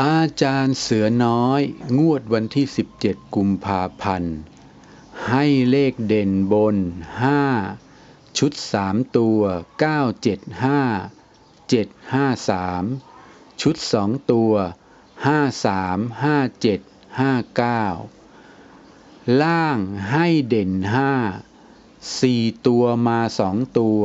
อาจารย์เสือน้อย งวดวันที่ 17 กุมภาพันธ์ ให้เลขเด่นบน 5 ชุด 3 ตัว 975 753 ชุด 2 ตัว 53 57 59 ล่างให้เด่น 5 4 ตัวมา 2 ตัว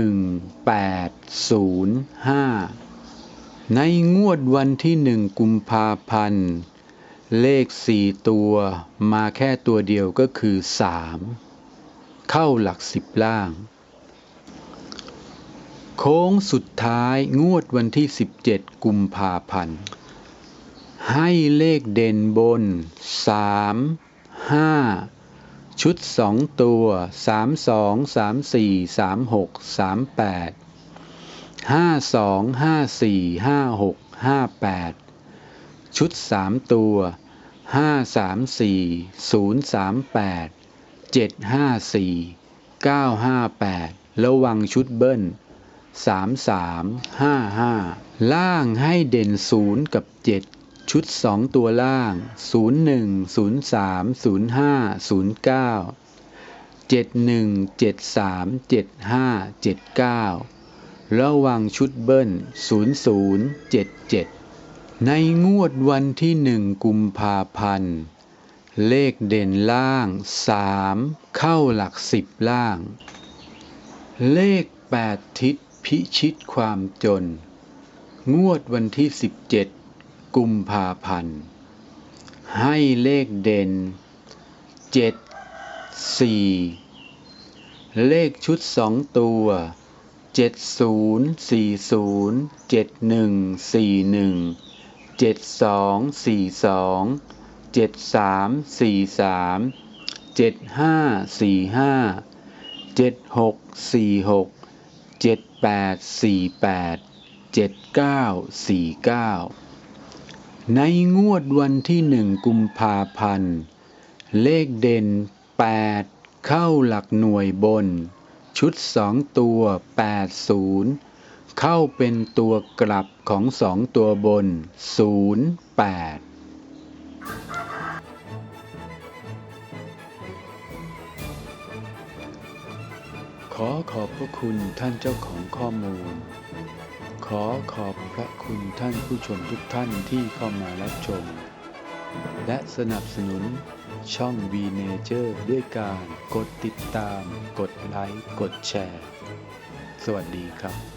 1 8 0 5 ในงวดวันที่หนึ่งกุมภาพันธ์ เลขสี่ตัวมาแค่ตัวเดียวก็คือสามเข้าหลักสิบล่าง โค้งสุดท้ายงวดวันที่ 17 กุมภาพันธ์ ให้เลขเด่นบน 3 5 ชุด 2 ตัว 3 2 3 4 3 6 3 8 ห้าสองห้าสี่ห้าหกห้าแปดชุดสามตัวห้าสามสี่ศูนย์สามแปดเจ็ดห้าสี่เก้าห้าแปดระวังชุดเบิ้ลสามสามห้าห้าล่างให้เด่นศูนย์กับเจ็ดชุดสองตัวล่างศูนย์หนึ่งศูนย์สามศูนย์ห้าศูนย์เก้าเจ็ดหนึ่งเจ็ดสามเจ็ดห้าเจ็ดเก้า ระวังชุดเบิ้ล 0077 ในงวดวันที่หนึ่งกุมภาพันธ์ เลขเด่นล่าง 3 เข้าหลักสิบล่าง เลข 8 ทิศพิชิตความจน งวดวันที่ 17 กุมภาพันธ์ ให้เลขเด่น 7 4 เลขชุดสองตัว เจ็ดศูนย์สี่ศูนย์เจ็ดหนึ่งสี่หนึ่งเจ็ดสองสี่สองเจ็ดสามสี่สามเจ็ดห้าสี่ห้าเจ็ดหกสี่หกเจ็ดแปดสี่แปดเจ็ดเก้าสี่เก้าในงวดวันที่หนึ่งกุมภาพันธ์ เลขเด่นแปดเข้าหลักหน่วยบน ชุดสองตัว 80 เข้าเป็นตัวกลับของสองตัวบน 08ขอขอบพระคุณท่านเจ้าของข้อมูล ขอขอบพระคุณท่านผู้ชมทุกท่านที่เข้ามารับชม และสนับสนุน ช่อง V Nature ด้วยการกดติดตาม กดไลค์ กดแชร์ สวัสดีครับ